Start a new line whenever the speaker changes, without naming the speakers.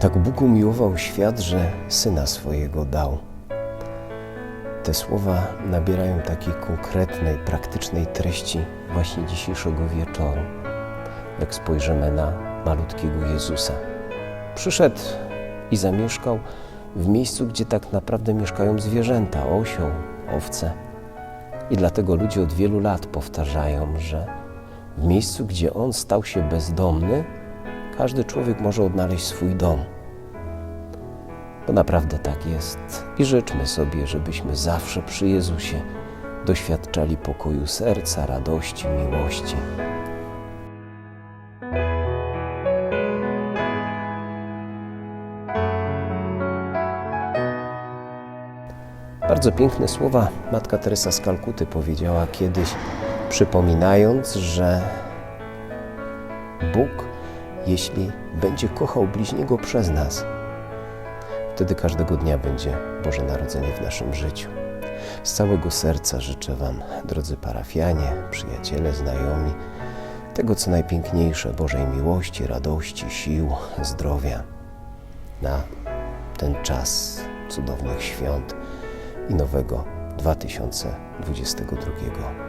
Tak Bóg umiłował świat, że syna swojego dał. Te słowa nabierają takiej konkretnej, praktycznej treści właśnie dzisiejszego wieczoru, jak spojrzymy na malutkiego Jezusa. Przyszedł i zamieszkał w miejscu, gdzie tak naprawdę mieszkają zwierzęta, osioł, owce. I dlatego ludzie od wielu lat powtarzają, że w miejscu, gdzie on stał się bezdomny, każdy człowiek może odnaleźć swój dom. Bo naprawdę tak jest. I życzmy sobie, żebyśmy zawsze przy Jezusie doświadczali pokoju serca, radości, miłości. Bardzo piękne słowa matka Teresa z Kalkuty powiedziała kiedyś, przypominając, że Bóg, jeśli będzie kochał bliźniego przez nas, wtedy każdego dnia będzie Boże Narodzenie w naszym życiu. Z całego serca życzę Wam, drodzy parafianie, przyjaciele, znajomi, tego co najpiękniejsze Bożej miłości, radości, sił, zdrowia na ten czas cudownych świąt i nowego 2022 roku.